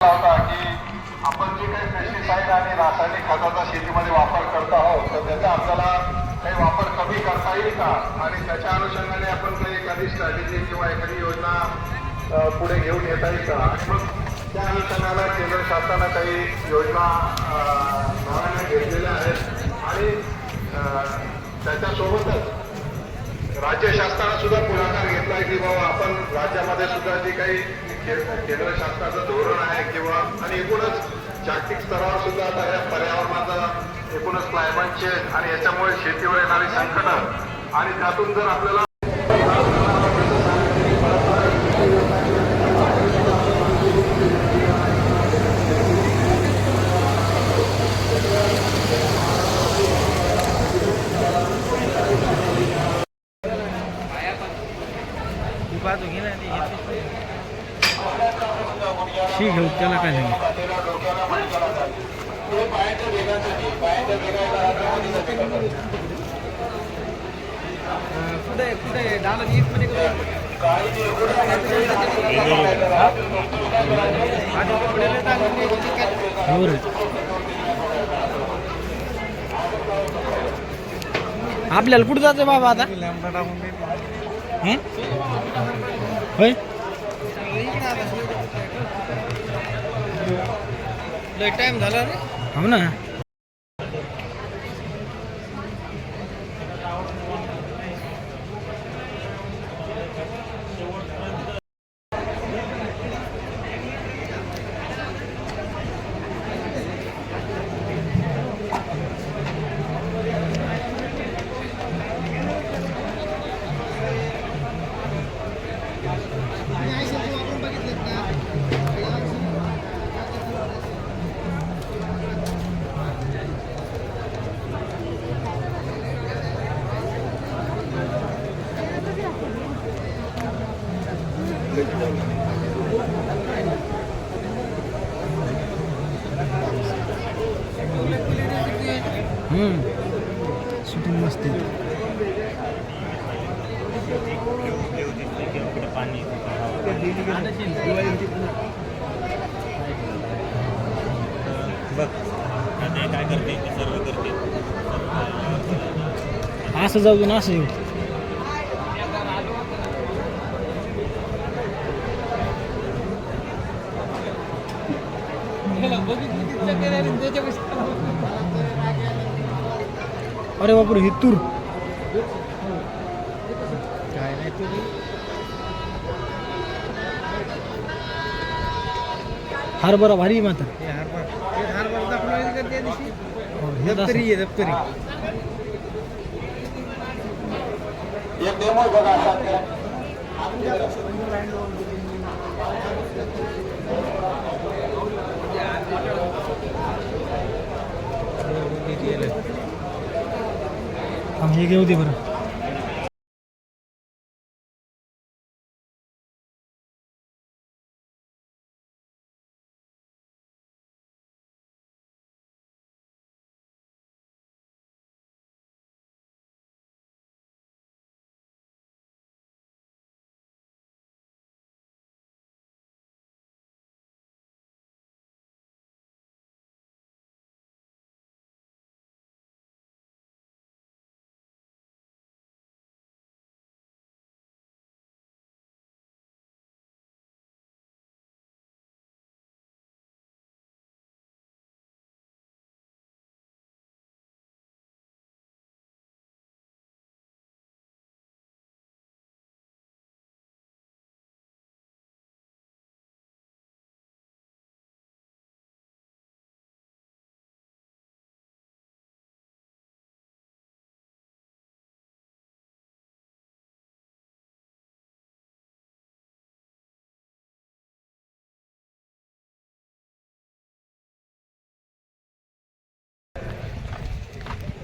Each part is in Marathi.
होता की आपण जे काही पेस्टिसाईड आणि रासायनिक खताचा शेतीमध्ये वापर करत आहोत तर त्याचा आपल्याला काही वापर कमी करता येईल का? आणि त्याच्या अनुषंगाने आपण काही एखादी स्ट्रॅटेजी किंवा एखादी योजना पुढे घेऊन येता येईल का? आणि मग त्या अनुषंगाने केंद्र शासनानं काही योजना अ, घेतलेल्या आहेत. आणि अ, त्याच्यासोबतच राज्य शासनानं सुद्धा पुढाकार आहे की बाबा आपण राज्यामध्ये सुद्धा जी काही केंद्र शासनाचं धोरण आहे किंवा आणि एकूणच जागतिक स्तरावर सुद्धा आता या पर्यावरणाचा एकूणच क्लायमेट चेंज आणि याच्यामुळे शेतीवर येणारी संकट आणि त्यातून जर आपल्याला ठीक आहे त्याला काय नाही कुठे कुठे डाल मध्ये आपल्याला कुठं जायचं बाबा आता हं? लई टाइम झाला रे. हो ना. शूटिंग मस्त काय करते? ते सर्व करते. असं जाऊ ना असं येऊ. अरे बापरे ही तूर. काय नाही तूर. हरभरा भारी मात्र दप्तरी आहे दप्तरी. एक डेमो बघा हे घेऊ दे बरं.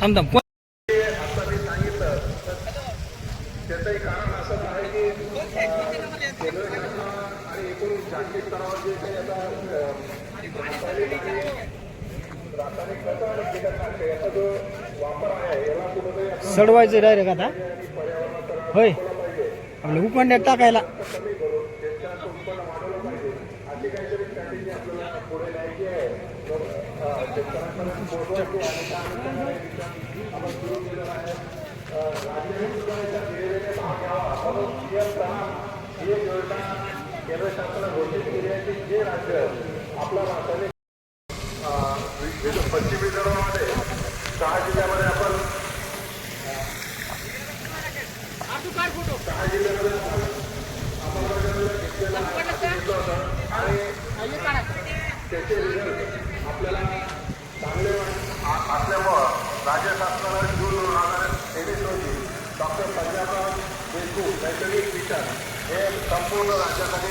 थांब थांब. कोण सडवायचं डायरेक्ट आता. होय. आपलं उपांड्यात टाकायला. ॲग्रिकल्चर स्ट्रॅटेजी आपल्याला पुढे न्यायची आहे तर, अ, शेतकऱ्यांपर्यंत पोहोचवायची आहे. आणि त्या अनुषंगाने विचार आपण सुरू. केलेला आहे राज्याने सुद्धा याच्यात धीरे भाग घ्यावा म्हणून पीएम प्रधान ही एक योजना केंद्र शासनाने घोषित केली आहे की जे राज्य आपला वि- पश्चिम विदर्भामध्ये सहा जिल्ह्यामध्ये आपण सहा जिल्ह्यामध्ये आपण घेतलेलं होतं. आणि त्याचे रिझल्ट आपल्याला चांगले असल्यामुळं राज्य शासनाला जून दोन हजार तेवीस रोजी डॉक्टर पंजाबराव देशमुख नैसर्गिक विचार हे संपूर्ण राज्यासाठी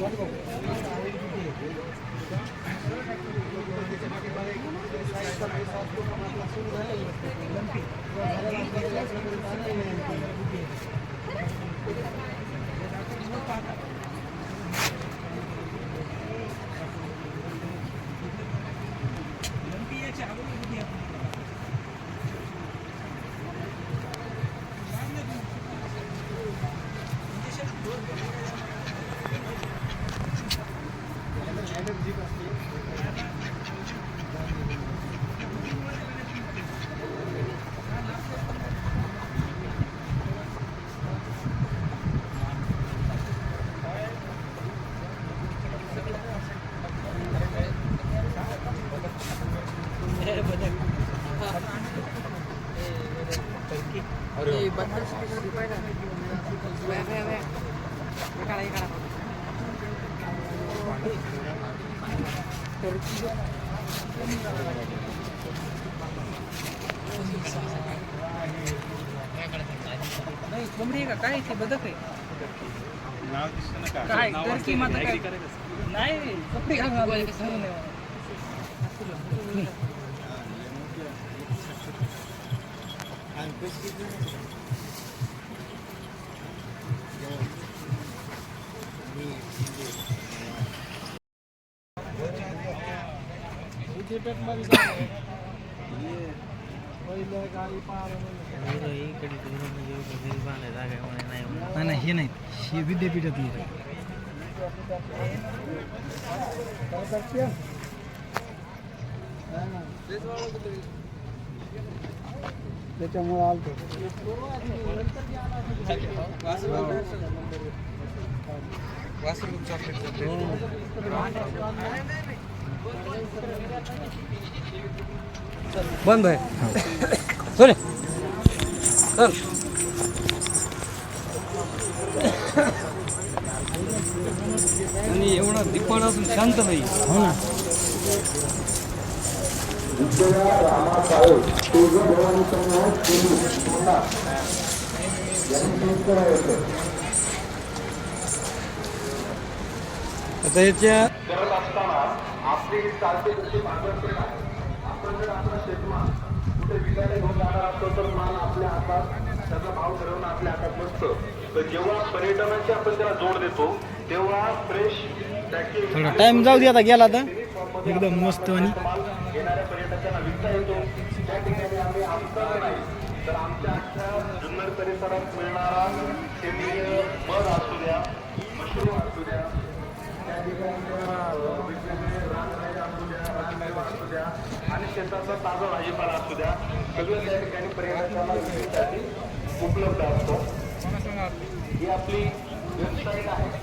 म्हणायला हे जी का कोंबडी आहे का? काय ते? बदक आहे. नाव दिसतं ना का? काय? नाव असतं किंमत ना, काय? ऍग्री करायचं. नाही कपडे घालून आलो, घालून नाही. नाही नाही हे नाहीत हे विद्यापीठातली आहेत. त्याच्यामुळे आलतो बंद आहे. चल चल. आणि एवढा दिप्पड असून शांत नाही. हो ना. आता याच्या करत असताना आपली चालते भांडवल आहे आपण जर आपला शेतमाल कुठे विकायला घेऊन जाणार असतो तर माल आपल्या हातात त्याचा भाव ठरवणं आपल्या हातात नसतं. तर जेव्हा पर्यटनाची आपण त्याला जोड देतो तेव्हा फ्रेश थोडा टाइम जाऊ दे आता गेला तर एकदम मस्त आणि माल येणाऱ्या पर्यटकांना विकता येतो. त्या ठिकाणी आम्ही आमचं नाही तर आमच्या अख्ख्या जुन्नर परिसरात मिळणारा सगळं त्या ठिकाणी पर्यटकांना विक्रीसाठी उपलब्ध असतं. ही आपली वेबसाईट आहे.